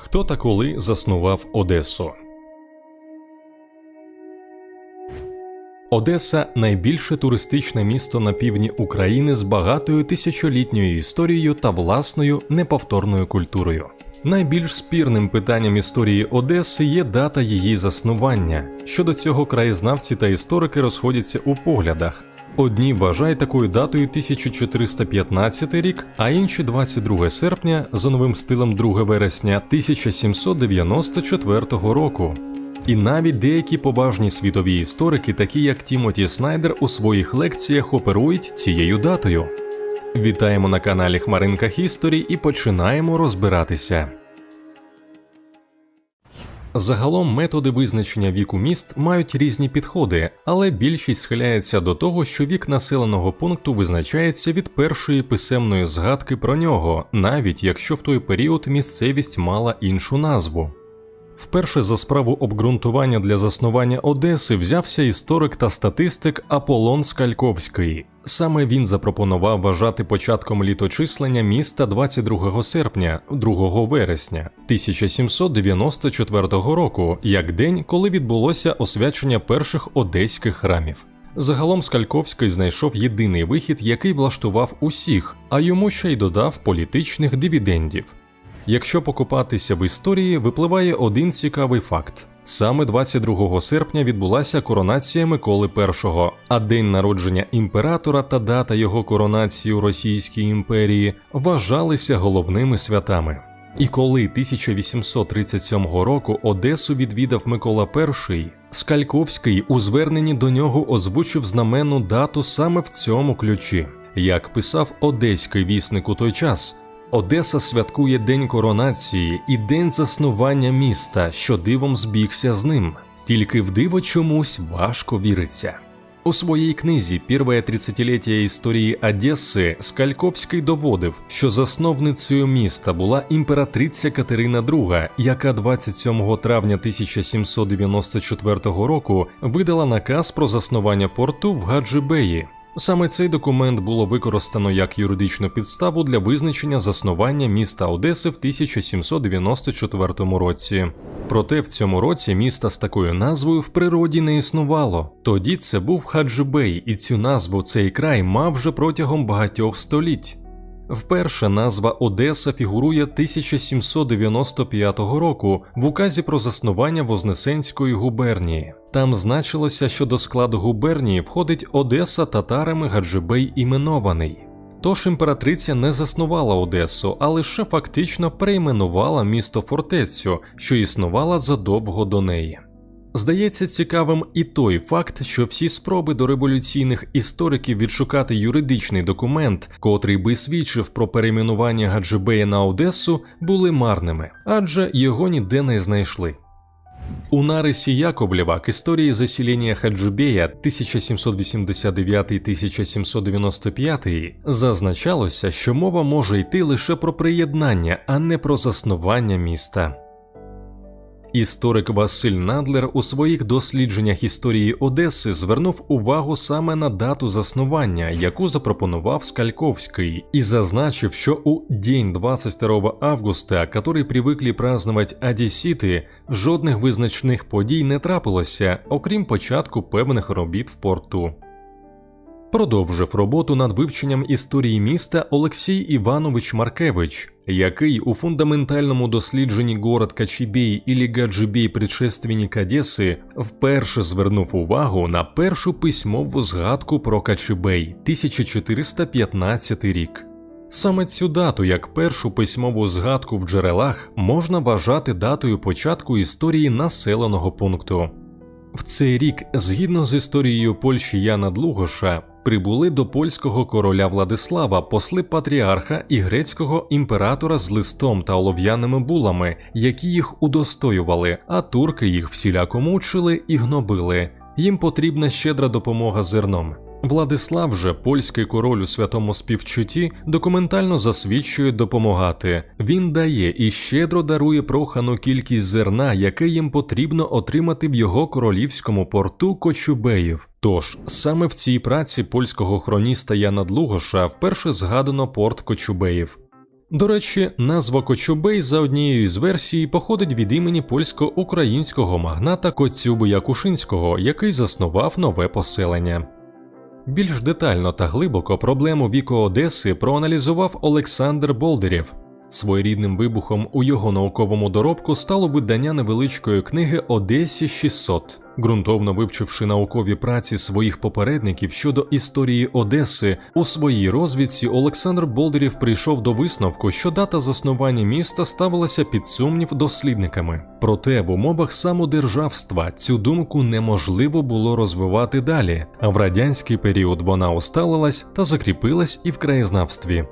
Хто та коли заснував Одесу? Одеса найбільше туристичне місто на півдні України з багатою тисячолітньою історією та власною неповторною культурою. Найбільш спірним питанням історії Одеси є дата її заснування. Щодо цього краєзнавці та історики розходяться у поглядах. Одні вважають такою датою 1415 рік, а інші 22 серпня за новим стилем 2 вересня 1794 року. І навіть деякі поважні світові історики, такі як Тімоті Снайдер, у своїх лекціях оперують цією датою. Вітаємо на каналі Хмаринка Хісторі і починаємо розбиратися. Загалом методи визначення віку міст мають різні підходи, але більшість схиляється до того, що вік населеного пункту визначається від першої писемної згадки про нього, навіть якщо в той період місцевість мала іншу назву. Вперше за справу обґрунтування для заснування Одеси взявся історик та статистик Аполлон Скальковський. Саме він запропонував вважати початком літочислення міста 22 серпня, 2 вересня 1794 року, як день, коли відбулося освячення перших одеських храмів. Загалом Скальковський знайшов єдиний вихід, який влаштував усіх, а йому ще й додав політичних дивідендів. Якщо покопатися в історії, випливає один цікавий факт: саме 22 серпня відбулася коронація Миколи І, а день народження імператора та дата його коронації у Російській імперії вважалися головними святами. І коли 1837 року Одесу відвідав Микола І, Скальковський у зверненні до нього озвучив знаменну дату саме в цьому ключі. Як писав одеський вісник у той час, Одеса святкує День коронації і день заснування міста, що дивом збігся з ним. Тільки в диво чомусь важко віриться. У своїй книзі «Первое тридцятиліття історії Одеси Скальковський доводив, що засновницею міста була імператриця Катерина II, яка 27 травня 1794 року видала наказ про заснування порту в Гаджибеї. Саме цей документ було використано як юридичну підставу для визначення заснування міста Одеси в 1794 році. Проте в цьому році міста з такою назвою в природі не існувало. Тоді це був Хаджибей, і цю назву цей край мав вже протягом багатьох століть. Вперше назва Одеса фігурує 1795 року в указі про заснування Вознесенської губернії. Там значилося, що до складу губернії входить Одеса татарами Гаджибей іменований. Тож імператриця не заснувала Одесу, а лише фактично перейменувала місто фортецю, що існувала задовго до неї. Здається цікавим і той факт, що всі спроби до революційних істориків відшукати юридичний документ, котрий би свідчив про перейменування Гаджибея на Одесу, були марними, адже його ніде не знайшли. У нарисі Яковлєва к історії засілення Хаджибея 1789-1795 зазначалося, що мова може йти лише про приєднання, а не про заснування міста. Історик Василь Надлер у своїх дослідженнях історії Одеси звернув увагу саме на дату заснування, яку запропонував Скальковський, і зазначив, що у день 22 августа, який привикли праздновать одесіти, жодних визначних подій не трапилося, окрім початку певних робіт в порту. Продовжив роботу над вивченням історії міста Олексій Іванович Маркевич, який у фундаментальному дослідженні город Качібей і Гаджибей предшественник Одеси вперше звернув увагу на першу письмову згадку про Качібей 1415 рік. Саме цю дату, як першу письмову згадку в джерелах, можна вважати датою початку історії населеного пункту. В цей рік, згідно з історією Польщі Яна Длугоша, прибули до польського короля Владислава посли патріарха і грецького імператора з листом та олов'яними булами, які їх удостоювали, а турки їх всіляко мучили і гнобили. Їм потрібна щедра допомога зерном. Владислав же, польський король у святому співчутті, документально засвідчує допомагати. Він дає і щедро дарує прохану кількість зерна, яке їм потрібно отримати в його королівському порту Кочубеїв. Тож саме в цій праці польського хроніста Яна Длугоша вперше згадано порт Кочубеїв. До речі, назва Кочубей за однією з версій походить від імені польсько-українського магната Коцюби Якушинського, який заснував нове поселення. Більш детально та глибоко проблему віку Одеси проаналізував Олександр Болдерєв. Своєрідним вибухом у його науковому доробку стало видання невеличкої книги Одесі 600. Ґрунтовно вивчивши наукові праці своїх попередників щодо історії Одеси, у своїй розвідці Олександр Болдерів прийшов до висновку, що дата заснування міста ставилася під сумнів дослідниками. Проте в умовах самодержавства цю думку неможливо було розвивати далі, а в радянський період вона усталилась та закріпилась і в краєзнавстві.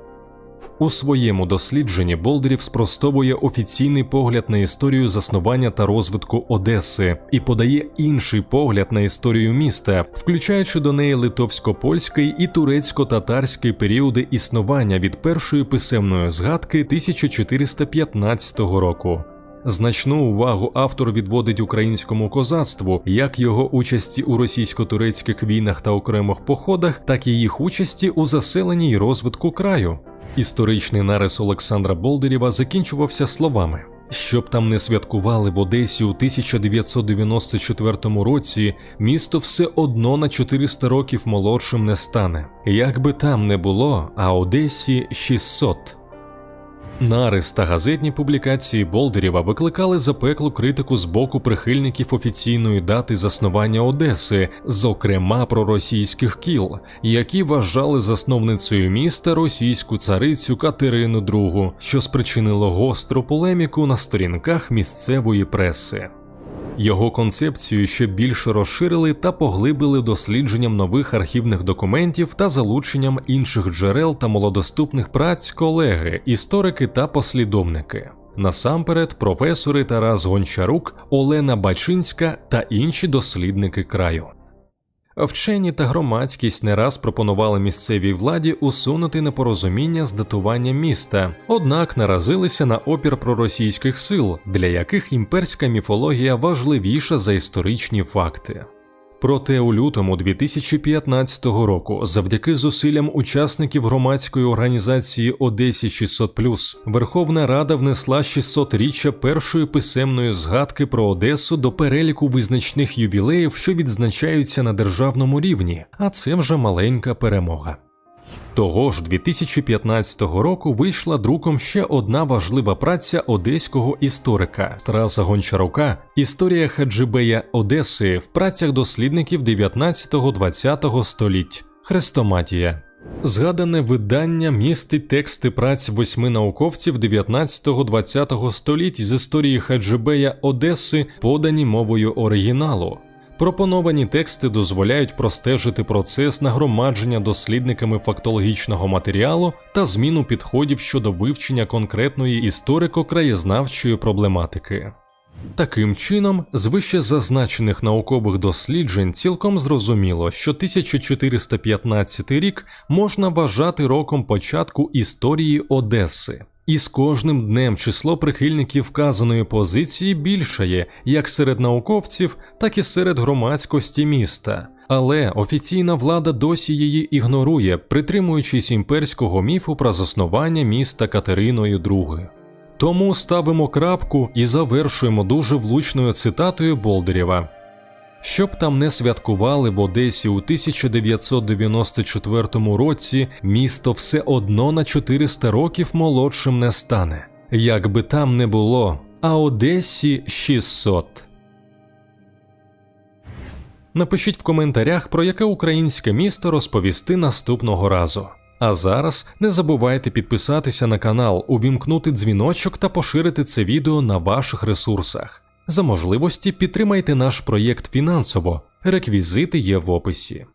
У своєму дослідженні Болдерів спростовує офіційний погляд на історію заснування та розвитку Одеси і подає інший погляд на історію міста, включаючи до неї литовсько-польський і турецько-татарський періоди існування від першої писемної згадки 1415 року. Значну увагу автор відводить українському козацтву, як його участі у російсько-турецьких війнах та окремих походах, так і їх участі у заселенні й розвитку краю. Історичний нарис Олександра Болдирєва закінчувався словами: щоб там не святкували в Одесі у 1994 році, місто все одно на 400 років молодшим не стане. Як би там не було, а Одесі 600. Нарис та газетні публікації Болдерєва викликали запеклу критику з боку прихильників офіційної дати заснування Одеси, зокрема проросійських кіл, які вважали засновницею міста російську царицю Катерину II, що спричинило гостру полеміку на сторінках місцевої преси. Його концепцію ще більше розширили та поглибили дослідженням нових архівних документів та залученням інших джерел та молодоступних праць колеги, історики та послідовники. Насамперед, професори Тарас Гончарук, Олена Бачинська та інші дослідники краю. Вчені та громадськість не раз пропонували місцевій владі усунути непорозуміння з датуванням міста, однак наразилися на опір проросійських сил, для яких імперська міфологія важливіша за історичні факти. Проте у лютому 2015 року, завдяки зусиллям учасників громадської організації Одесі 600+, Верховна Рада внесла 600-річчя першої писемної згадки про Одесу до переліку визначних ювілеїв, що відзначаються на державному рівні, а це вже маленька перемога. Того ж 2015 року вийшла друком ще одна важлива праця одеського історика Тараса Гончарука Історія Хаджибея Одеси в працях дослідників 19-20 століть Хрестоматія. Згадане видання містить тексти праць восьми науковців 19-20 століть з історії Хаджибея Одеси, подані мовою оригіналу. Пропоновані тексти дозволяють простежити процес нагромадження дослідниками фактологічного матеріалу та зміну підходів щодо вивчення конкретної історико-краєзнавчої проблематики. Таким чином, з вище зазначених наукових досліджень цілком зрозуміло, що 1415 рік можна вважати роком початку історії Одеси. І з кожним днем число прихильників вказаної позиції більшає як серед науковців, так і серед громадськості міста. Але офіційна влада досі її ігнорує, притримуючись імперського міфу про заснування міста Катериною II. Тому ставимо крапку і завершуємо дуже влучною цитатою Болдерєва. Щоб там не святкували в Одесі у 1994 році, місто все одно на 400 років молодшим не стане. Як би там не було, а Одесі 600. Напишіть в коментарях, про яке українське місто розповісти наступного разу. А зараз не забувайте підписатися на канал, увімкнути дзвіночок та поширити це відео на ваших ресурсах. За можливості підтримайте наш проєкт фінансово, реквізити є в описі.